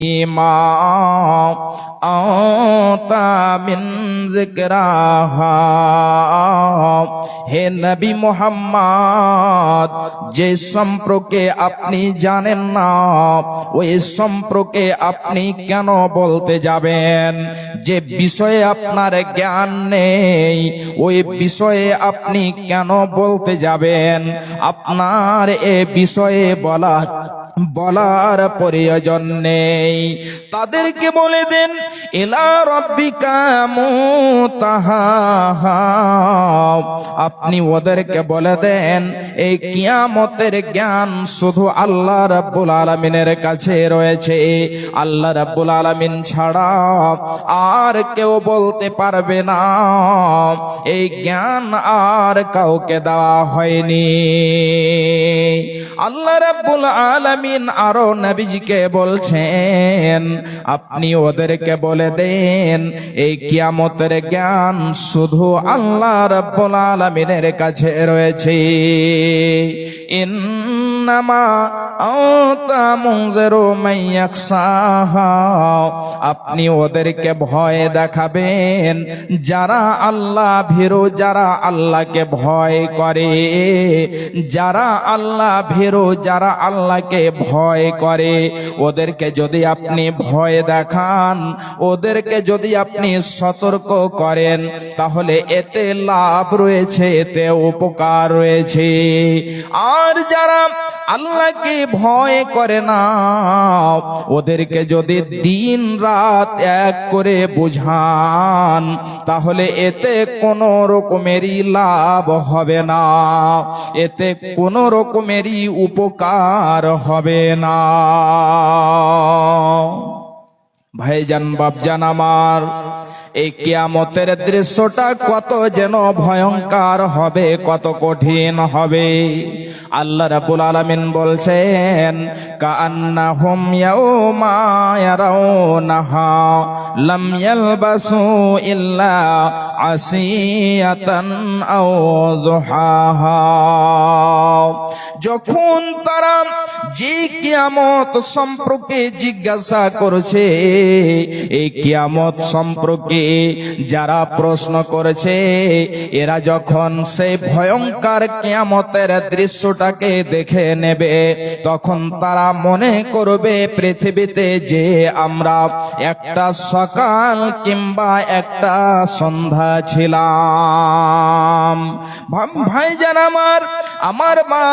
ما أنت من ذكراها হে নবী মোহাম্মদ যে সম্পর্কে আপনি জানেন না ওই সম্পর্কে আপনি কেন বলতে যাবেন যে বিষয়ে আপনার জ্ঞান নেই ওই বিষয়ে আপনি কেন বলতে যাবেন আপনার এ বিষয়ে বলা বলার প্রয়োজন নেই। তাদেরকে বলে দেন এলা রব্বিকা আপনি ওদেরকে বলে দেন, এই কিয়ামতের জ্ঞান শুধু আল্লাহ রাব্বুল আলামিনের কাছে রয়েছে। আল্লাহ রাব্বুল আলামিন ছাড়া আর কেউ বলতে পারবে না। এই জ্ঞান আর কাউকে দেওয়া হয়নি। আল্লাহ রাব্বুল আলামিন আরও নবীজিকে বলছেন, আপনি ওদেরকে বলে দেন, এই কিয়ামতের জ্ঞান শুধু আল্লাহ রাব্বুল আলামিনের কাছে রয়েছে। ইন্নামা আপনি ওদেরকে ভয় দেখাবেন, যারা আল্লাহ ভীরু, যারা আল্লাহকে ভয় করে, যারা আল্লাহ ভীরু, যারা আল্লাহকে ভয় করে। ওদেরকে যদি আপনি ভয় দেখান, ওদেরকে যদি আপনি সতর্ক করেন, তাহলে এতে লাভ রয়েছে, এতে উপকার রয়েছে। আর যারা আল্লাহকে ভয় করে না, ওদেরকে যদি দিন রাত এক করে বুঝান, তাহলে এতে কোনো রকমেরই লাভ হবে না। এতে কোনো রকমেরই উপকার হবে না। ভাইজান বাপজান আমার। এই কিয়ামতের দৃশ্যটা কত যেন ভয়ঙ্কর হবে, কত কঠিন হবে। আল্লাহ রাব্বুল আলামিন বলছেন কান্নাহুম ইয়াউমা ইয়ারাউনাহা, লাম যখন তারা যে কিয়ামত সম্পর্কে জিজ্ঞাসা করছে, এই কিয়ামত সম্পর্কে যারা প্রশ্ন করেছে, এরা যখন সেই ভয়ঙ্কর কিয়ামতের দৃশ্যটাকে দেখে নেবে, তখন তারা মনে করবে পৃথিবীতে যে আমরা একটা সকাল কিংবা একটা সন্ধ্যা ছিলাম। ভাই ভাইজান আমার আমার মা,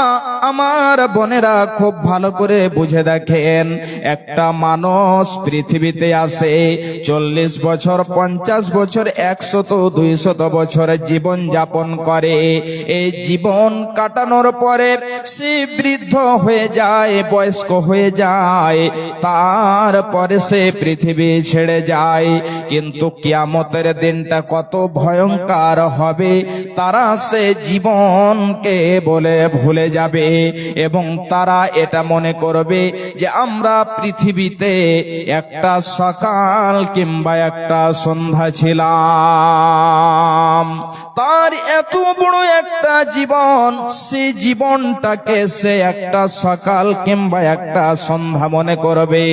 আমার বোনেরা খুব ভালো করে বুঝে দেখেন, একটা মানুষ পৃথিবীতে আসে, চল্লিশ বছর পঞ্চাশ বছর, একশত, দুইশত বছর জীবন যাপন করে। এই জীবন কাটানোর পরে সে বৃদ্ধ হয়ে যায়, বয়স্ক হয়ে যায়। তারপরে সে পৃথিবী ছেড়ে যায়। কিন্তু কিয়ামতের দিনটা কত ভয়ঙ্কর হবে, তারা সে জীবনকে বলে ভুলে যাবে। এবং তারা এটা মনে করবে যে আমরা পৃথিবীতে একটা সকাল কিংবা একটা সন্ধ্যা ছিলাম। তার এত বড় একটা জীবন, সে জীবনটাকে সে একটা সকাল কিংবা একটা সন্ধ্যা মনে করবে।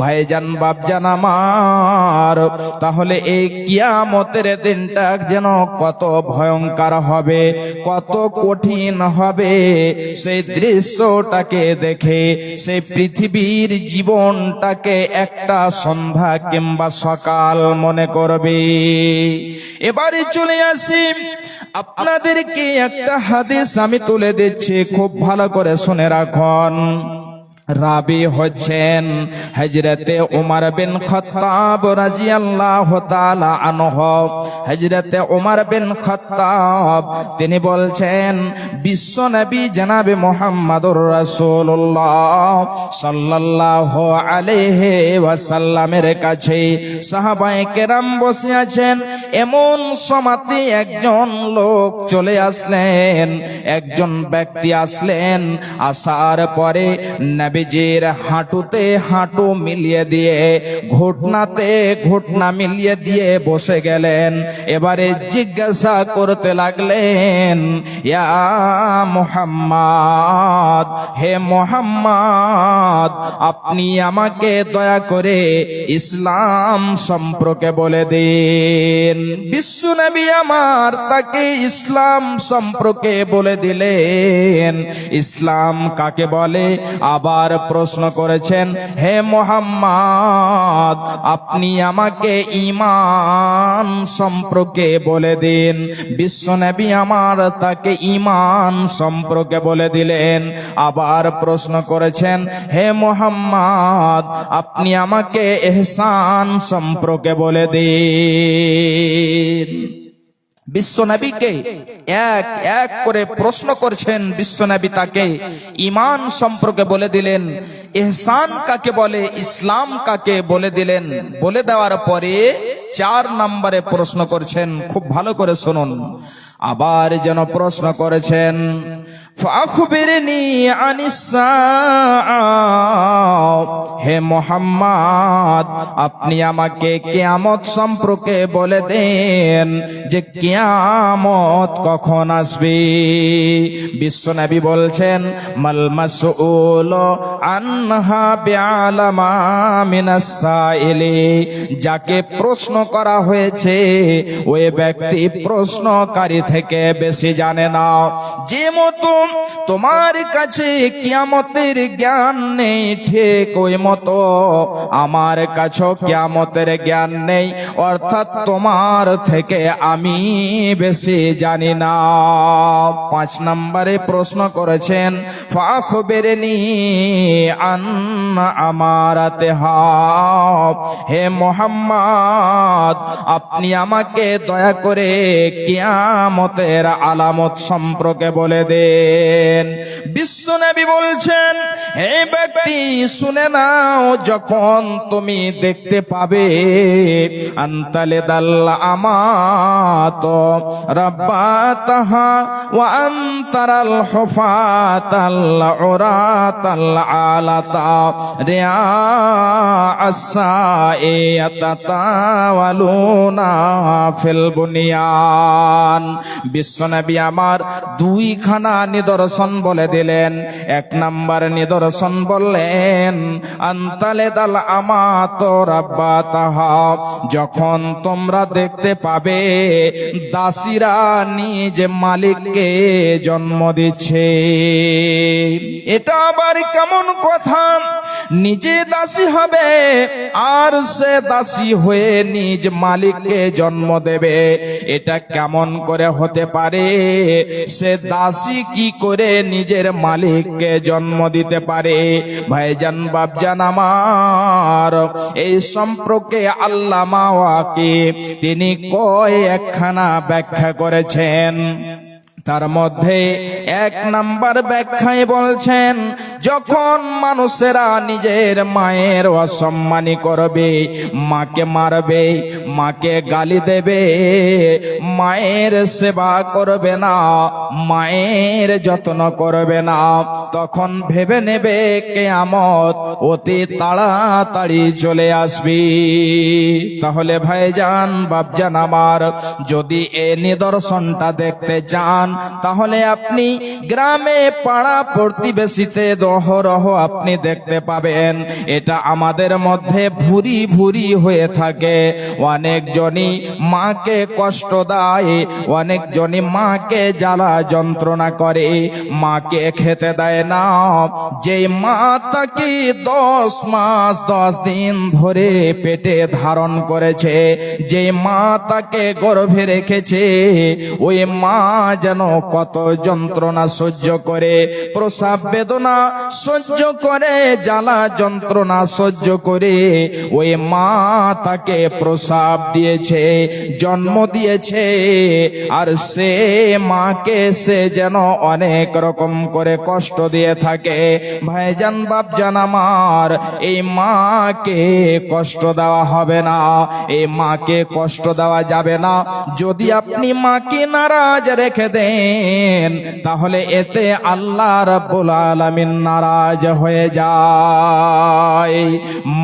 ভাইজান, বাপজান আমার, তাহলে এই কিয়ামতের দিনটা যেন কত ভয়ঙ্কর হবে, কত কঠিন হবে। সেই দৃশ্যটাকে দেখে সেই পৃথিবীর জীবনটাকে একটা সন্ধ্যা কিংবা সকাল মনে করবে? এবারে চলে আসি। আপনাদেরকে একটা হাদিস আমি তুলে দিচ্ছি, খুব ভালো করে শুনে রাখুন। রাবি হচ্ছেন হজরতে উমর বিন খত্তাব রাজিয়াল্লাহু তাআলা আনহু। হজরতে উমর বিন খত্তাব, তিনি বলছেন, বিশ্ব নবী জনাবে মুহাম্মদুর রাসূলুল্লাহ সাল্লাল্লাহু আলাইহি ওয়াসাল্লামের কাছে সাহাবায়ে কেরাম বসে আছেন। এমন সমাতে একজন লোক চলে আসলেন, একজন ব্যক্তি আসলেন। আসার পরে নবী নবীজির হাঁটুতে হাঁটু মিলিয়ে দিয়ে, ঘটনাতে ঘটনা মিলিয়ে দিয়ে বসে গেলেন। এবারে জিজ্ঞাসা করতে লাগলেন মোহাম্মদ, হে মোহাম্মদ, আপনি আমাকে দয়া করে ইসলাম সম্পর্কে বলে দিন। বিশ্ব নবী আমার তাকে ইসলাম সম্পর্কে বলে দিলেন। ইসলাম কাকে বলে? আবার প্রশ্ন করেছেন, হে মোহাম্মদ, আপনি আমাকে ইমান সম্পর্কে বলে দিন। বিশ্ব নবী আমার তাকে ইমান সম্পর্কে বলে দিলেন। আবার প্রশ্ন করেছেন, হে মোহাম্মদ, আপনি আমাকে এহসান সম্পর্কে বলে দিন। বিশ্বনবীকে এক এক করে প্রশ্ন করছেন বিশ্বনবী তাকে, ইমান সম্পর্কে বলে দিলেন এহসান কাকে বলে, ইসলাম কাকে বলে দিলেন, বলে দেওয়ার পরে চার নম্বরে প্রশ্ন করছেন, খুব ভালো করে শুনুন। আবার যেন প্রশ্ন করেছেন হে মোহাম্মদ, আপনি আমাকে কিয়ামত সম্পর্কে বলে দেন যে কিয়ামত কখন আসবে। বিশ্বনবী বলছেন যাকে প্রশ্ন করা হয়েছে, ওই ব্যক্তি প্রশ্নকারী থেকে বেশি জানে না। যে মতো তোমার কাছে কিয়ামতের জ্ঞান নেই, ঠিক ওই মতো আমার কাছেও কিয়ামতের জ্ঞান নেই। অর্থাৎ তোমার থেকে আমি বেশি জানি না। পাঁচ নম্বরে প্রশ্ন করেছেন ফাখবেরেনি আন্না আমারাতে হাব হে মোহাম্মদ, আপনি আমাকে দয়া করে কিয়ামতের আলামত সম্পর্কে বলে দেন। বিশ্বনবী বলছেন, হে ব্যক্তি, শুনে নাও, যখন তুমি দেখতে পাবে, আন্তালে দাল্লা আমাত রব্বাতাহা ওয়া আনতারাল হুফাতাল উরাতাল আলাতা, রিয়া আসাইয়াতাতাওয়ালুনা ফিল বুনিয়ান। বিশ্বনবী আমার দুইখানা নিদর্শন বলে দিলেন। এক নাম্বার নিদর্শন বললেন, আন্তালে দাল আমাত রাব্বা তাহা। যখন তোমরা দেখতে পাবে, দাসীরা নিজ মালিককে জন্ম দিচ্ছে। এটা আবার কেমন কথা? নিজে দাসী হবে, আর সে দাসী হয়ে নিজ মালিককে জন্ম দেবে। এটা কেমন করে হতে পারে। সে দাসী কি করে নিজের মালিককে জন্ম দিতে পারে? ভাইজান বাবজান আমার, এই সম্পর্কে আল্লাহ মাওয়াকে তিনি কয় একখানা ব্যাখ্যা করেছেন। তার মধ্যে এক নাম্বার ব্যাখ্যায় বলছেন যখন মানুষেরা নিজের মায়ের অসম্মানী করবে, মাকে মারবে, মাকে গালি দেবে, মায়ের সেবা করবে না, মায়ের যত্ন করবে না, তখন ভেবে নেবে কেয়ামত অতি তাড়াতাড়ি চলে আসবি। তাহলে ভাইজান বাবজান আমার, যদি এ নিদর্শনটা দেখতে চান, তাহলে আপনি গ্রামে পাড়া প্রতিবেশীতে দহরহ আপনি দেখতে পাবেন। এটা আমাদের মধ্যে ভুরি ভুরি হয়ে থাকে। অনেকজনই মাকে কষ্ট দেয় অনেকজনই মাকে জ্বালা যন্ত্রণা করে। মাকে খেতে দেয় না। যে মা তাকে দশ মাস, দশ দিন ধরে পেটে ধারণ করেছে যে মা তাকে গর্ভে রেখেছে, ওই মা যেন কত যন্ত্রণা সহ্য করে। প্রসাব বেদনা সহ্য করে, জ্বালা যন্ত্রণা সহ্য করে, ওই মা তাকে প্রসাব দিয়েছে, জন্ম দিয়েছে, আর সে মাকে সে যেন অনেক রকম করে কষ্ট দিয়ে থাকে। ভাইজান, বাপজান আমার, এই মাকে কষ্ট দেওয়া হবে না, এই মাকে কষ্ট দেওয়া যাবে না। যদি আপনি মাকে নারাজ রেখে দেন, তাহলে এতে আল্লাহ রাব্বুল আলামিন নারাজ হয়ে যায়।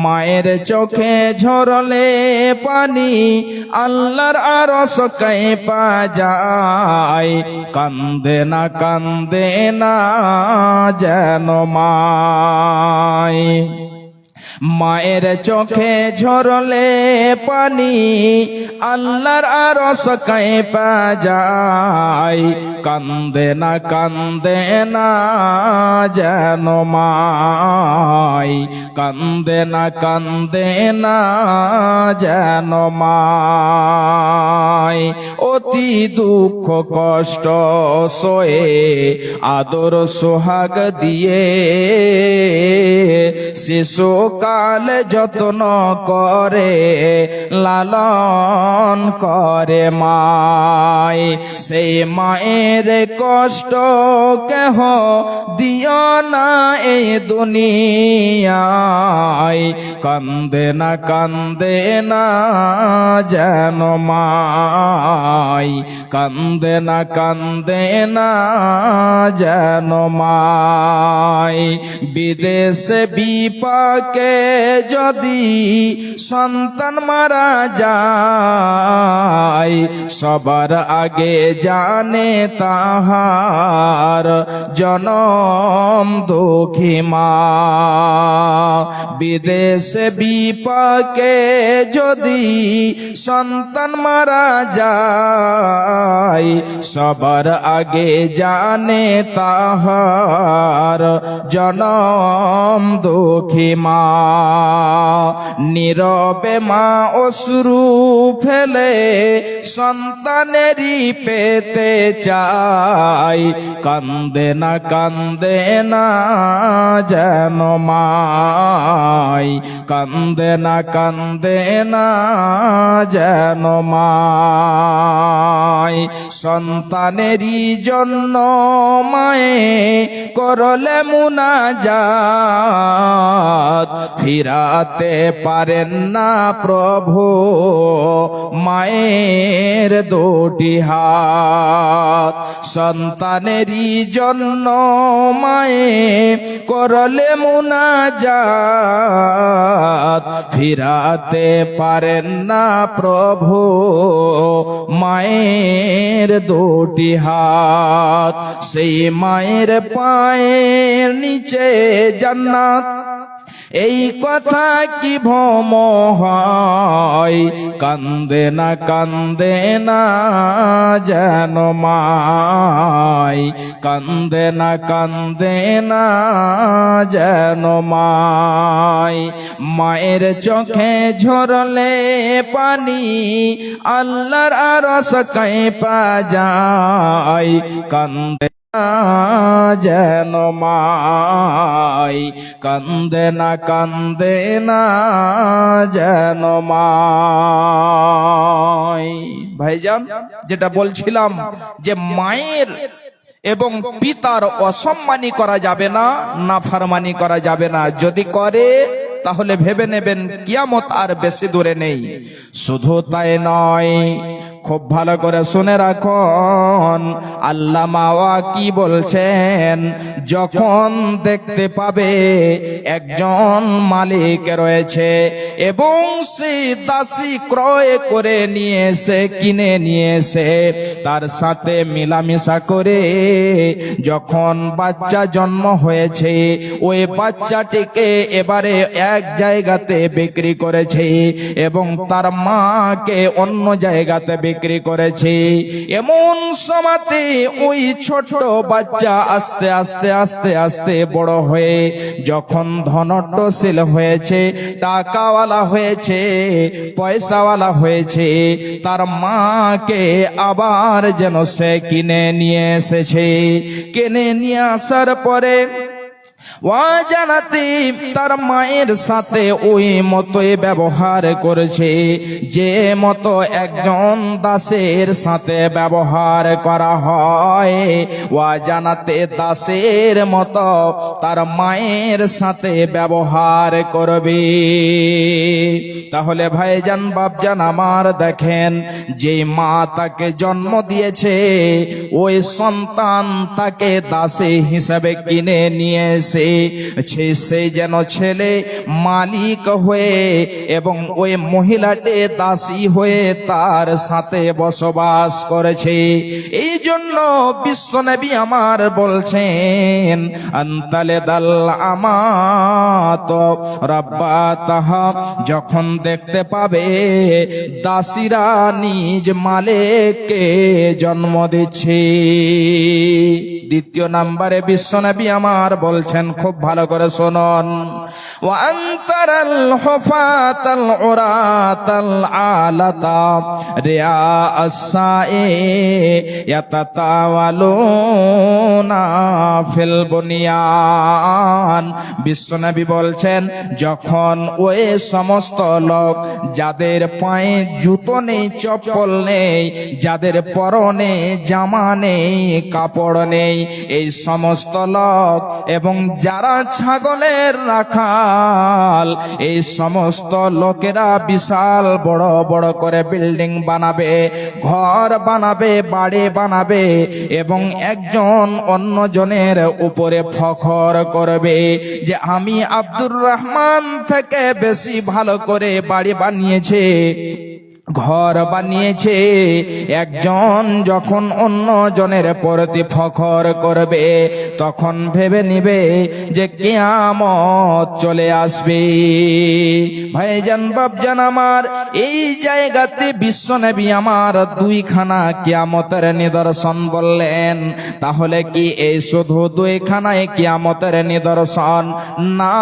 মায়ের চোখে ঝরলে পানি আল্লাহর আরস পা যায়। কান্দে না কান্দে না যেন মায়। মায়ের চোখে ঝরলে পানি, আল্লাহর আরস পা যায় কান্দে না কান্দে না যেন মাই কান্দে না কান্দে না যেন মাই অতি দুঃখ কষ্ট সয়ে আদর সোহাগ দিয়ে শিশুকাল যত্ন করে, লালন করে মায় সেই মায়ের কষ্ট কেহ দিও না এই দুনিয়ায়। কান্দে না কান্দে না যেন মাই। কান্দে না কান্দে না যেন মাই। বিদেশে বিপাকে যদি সন্তান মারা যায়, সবার আগে জানে তাহার জনম দুঃখী মা। বিদেশে বিপাকে যদি সন্তান মারা যায়, সবার আগে জানে তাহার জনম দুঃখী মা। নীরবে মা অশ্রু ফেলে সন্তানেরই পেতে চাই। কান্দে না কান্দে না যেন মাই। কান্দে না কান্দে না যেন মাই। সন্তানেরই জন্য মায়ে করলে মুনাজাত। ফিরাতে পারেন না প্রভু, মায়ের দুটি হাত। সন্তানেরই জন্য মায়ে করলে মুনাজাত। ফিরাতে পারেন না প্রভু, মায়ের দুটি হাত। সেই মায়ের পায়ের নিচে জান্নাত, এই কথা কি ভম হয়? কান্দে না কান্দে না যেন মাই কান্দে না কান্দে না যেন মাই মায়ের চোখে ঝরলে পানি, আল্লাহর আরস পা যায়। কান্দে না যেন মাই, কান্দে না কান্দে না যেন মাই। ভাইজান, যেটা বলছিলাম যে মায়ের এবং পিতার অসম্মানী করা যাবে না না ফারমানি করা যাবে না। যদি করে, তাহলে ভেবে নেবেন কিয়ামত আর বেশি দূরে নেই। শুধু তাই নয় খুব ভালো করে শুনে রাখুন। আল্লাহ মাওয়া কি বলছেন, যখন দেখতে পাবে একজন মালিক রয়েছে এবং সেই দাসী ক্রয় করে নিয়ে এসে কিনে নিয়ে এসে তার সাথে মিলামিশা করে যখন বাচ্চা জন্ম হয়েছে, ওই বাচ্চাটিকে এবারে এক জায়গাতে বিক্রি করেছে এবং তার মাকে অন্য জায়গাতে বিক্রি করেছে। এমন সমাতে ওই ছোট বাচ্চা আস্তে আস্তে আস্তে আস্তে বড় হয়ে যখন ধনট্টশীল হয়েছে, টাকাওয়ালা হয়েছে, পয়সাওয়ালা হয়েছে, তার মাকে আবার যেন সে কিনে নিয়ে এসেছে। কিনে নিয়ে আসার পরে জানাতে তার মায়ের সাথে ওই মতোই ব্যবহার করেছে। যে মতো একজন দাসের সাথে ব্যবহার করা হয় ওয়া জানাতে দাসের মতো তার মায়ের সাথে ব্যবহার করবে। তাহলে ভাইজান, বাপজান, আমার দেখেন যে মা তাকে জন্ম দিয়েছে, ওই সন্তান তাকে দাসী হিসাবে কিনে নিয়ে সে সে যেন ছেলে মালিক হয়ে এবং ওই মহিলাটি দাসী হয়ে তার সাথে বসবাস করেছে। এই জন্য বিশ্বনবী আমার বলছেন, আন্তালে দাল আমাত, রব্বা তাহা যখন দেখতে পাবে, দাসীরা নিজ মালেককে জন্ম দিচ্ছে। দ্বিতীয় নাম্বারে বিশ্বনবী আমার বলছেন খুব ভালো করে শুনুন। ওয়ান্তারাল আলাতা বিশ্বনবী বলছেন, যখন ওই সমস্ত লোক যাদের পায়ে জুতো নেই, চপ্পল নেই, যাদের পরনে জামা নেই, কাপড় নেই, এই সমস্ত লোক এবং যারা ছাগলের রাখাল, এই সমস্ত লোকেরা বিশাল বড় বড় করে বিল্ডিং বানাবে, ঘর বানাবে, বাড়ি বানাবে এবং একজন অন্যজনের উপরে ফখর করবে যে আমি আব্দুর রহমান থেকে বেশি ভালো করে বাড়ি বানিয়েছে। ঘর বানিয়েছে। একজন যখন অন্য জনের প্রতি ফখর করবে, তখন ভেবে নিবে যে কেয়ামত চলে আসবে। ভাইজান বাবজান আমার, এই জায়গাতে বিশ্ব নবী আমার দুইখানা কেয়ামতের নিদর্শন বললেন। তাহলে কি এই শুধু দুইখানায় কেয়ামতের নিদর্শন? না,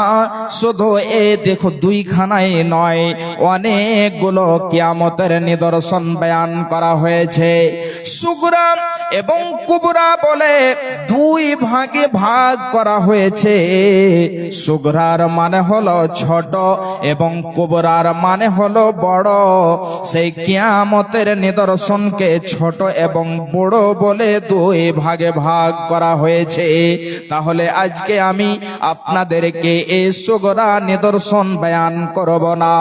শুধু এ দেখো দুইখানায় নয়, অনেকগুলো কিয়ামতের নিদর্শন বয়ান করা হয়েছে। সুগরা এবং কুবরা বলে দুই ভাগে ভাগ করা হয়েছে। সুগরার মানে হলো ছোট এবং কুবরার মানে হলো বড়। সেই কিয়ামতের নিদর্শনকে ছোট এবং বড় বলে দুই ভাগে ভাগ করা হয়েছে। তাহলে আজকে আমি আপনাদেরকে এই সুগরা নিদর্শন বয়ান করব না।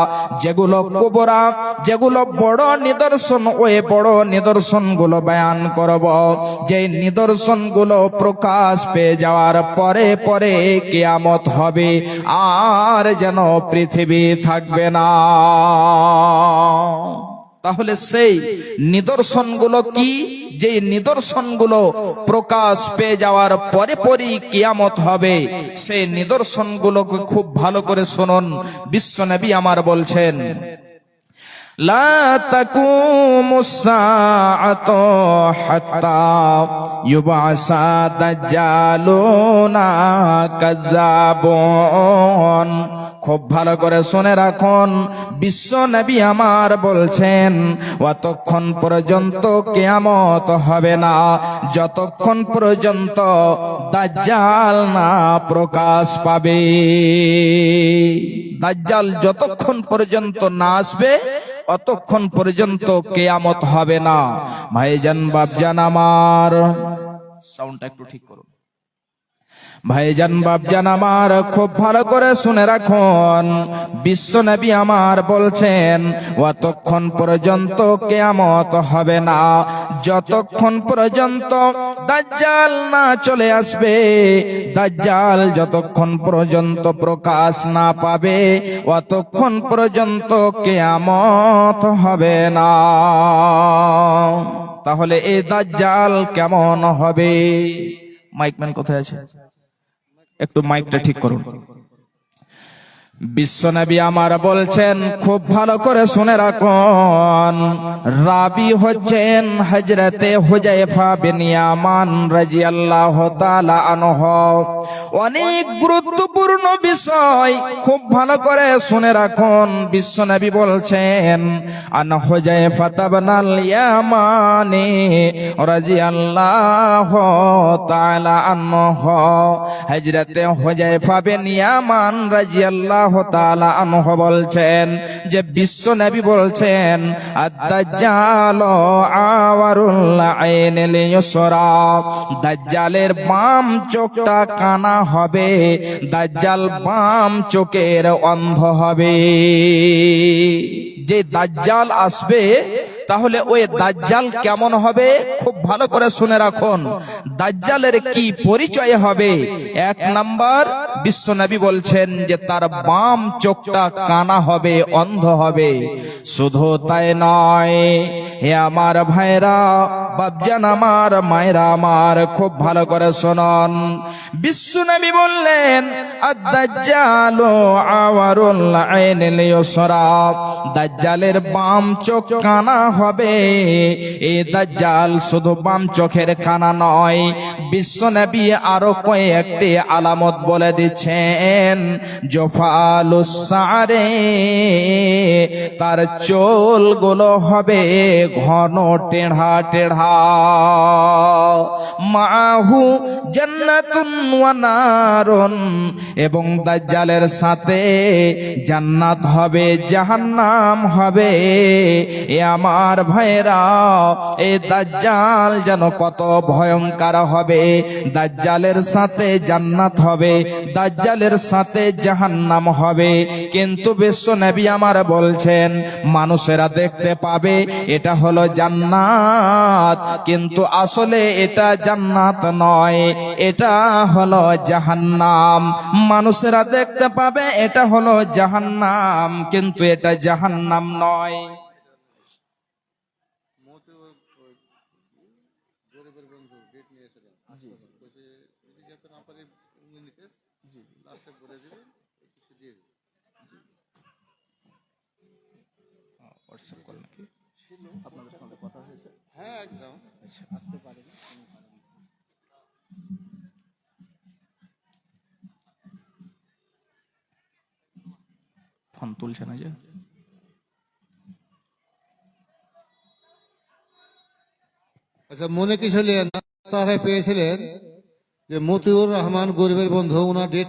যেগুলো কুবরা, যেগুলো বড় নিদর্শন, ওই বড় নিদর্শনগুলো বয়ান করব। যে নিদর্শনগুলো প্রকাশ পেয়ে যাওয়ার পরে পরে কেয়ামত হবে, আর যেন পৃথিবী থাকবে না। তাহলে সেই নিদর্শনগুলো কি? যে নিদর্শনগুলো প্রকাশ পেয়ে যাওয়ার পরে পরেই কিয়ামত হবে, সেই নিদর্শনগুলোকে খুব ভালো করে শুনুন। বিশ্বনবী আমার বলছেন لا تقوم الساعة حتى يبعث دجالون كذابون খুব ভালো করে শুনে রাখুন বিশ্ব নবী আমার বলছেন অতক্ষণ পর্যন্ত কেয়ামত হবে না যতক্ষণ পর্যন্ত দাজ্জাল না প্রকাশ পাবে দাজ্জাল যতক্ষণ পর্যন্ত না আসবে অতক্ষণ পর্যন্ত কেয়ামত হবে না। ভাইজান বাবজান আমার। সাউন্ডটা একটু ঠিক করুন। ভাইজান বাবজান আমার খুব ভালো করে শুনে রাখুন। বিশ্ব নবী আমার বলছেন, অতক্ষণ পর্যন্ত কেয়ামত হবে না। যতক্ষণ পর্যন্ত দাজ্জাল না চলে আসবে, দাজ্জাল যতক্ষণ পর্যন্ত প্রকাশ না পাবে, অতক্ষণ পর্যন্ত কেয়ামত হবে না। তাহলে এই দাজ্জাল কেমন হবে? মাইকম্যান কোথায় আছে? একটু মাইকটা ঠিক করুন। বিশ্বনবী আমার বলছেন, খুব ভালো করে শুনে রাখুন। রাবি হচ্ছেন হজরতে হুজাইফা বিন ইয়ামান রাদিয়াল্লাহু তাআলা আনহু। অনেক গুরুত্বপূর্ণ বিষয় খুব ভালো করে শুনে রাখুন, বিশ্বনবী বলছেন, আন হুজাইফা তাবনাল ইয়ামানি রাদিয়াল্লাহু তাআলা আনহু। হজরতে হুজাইফা বিন ইয়ামান রাদিয়াল্লাহু বলছেন যে বিশ্ব নবী বলছেন ইউসরা দাজ্জালের বাম চোখটা কানা হবে, দাজ্জাল বাম চোখের অন্ধ হবে। যে দাজ্জাল আসবে, তাহলে ওই দাজ্জাল কেমন হবে? খুব ভালো করে শুনে রাখুন। দাজ্জালের কি পরিচয় হবে? এক নাম্বার বিশ্বনবী বলছেন যে তার বাম চোখটা কানা হবে, অন্ধ হবে। শুধু তাই নয়, হে আমার ভাইরা বাবজান আমার, মায়েরা আমার, খুব ভালো করে শুনুন। বললেন আওয়ারুল আইনিল ইউসরা। দাজ্জালের বাম চোখ কানা হবে। এই দাজ্জাল শুধু বাম চোখের কানা নয় বিশ্বনবী আরও কয়েকটি আলামত বলে দিচ্ছেন। জফালুসারে তার চুলগুলো হবে ঘন টেढ़া Oh. মাহু জান্নাতুন এবং দাজ্জালের সাথে জান্নাত হবে, জাহান্নাম হবে। এ আমার ভাইরা এ দাজ্জাল যেন কত ভয়ঙ্কর হবে। দাজ্জালের সাথে জান্নাত হবে, দাজ্জালের সাথে জাহান্নাম হবে। কিন্তু বিশ্ব নবী আমার বলছেন, মানুষেরা দেখতে পাবে, এটা হলো জান্নাত। কিন্তু আসলে এটা জান্নাত নয় এটা হলো জাহান্নাম। মানুষেরা দেখতে পাবে এটা হলো জাহান্নাম কিন্তু এটা জাহান্নাম নয়। হ্যাঁ একদম। ফোন তুলছে না যে? আচ্ছা মনে কি ছিলেন স্যার পেয়েছিলেন যে মতিউর রহমান গরিবের বন্ধু ওনার ডেট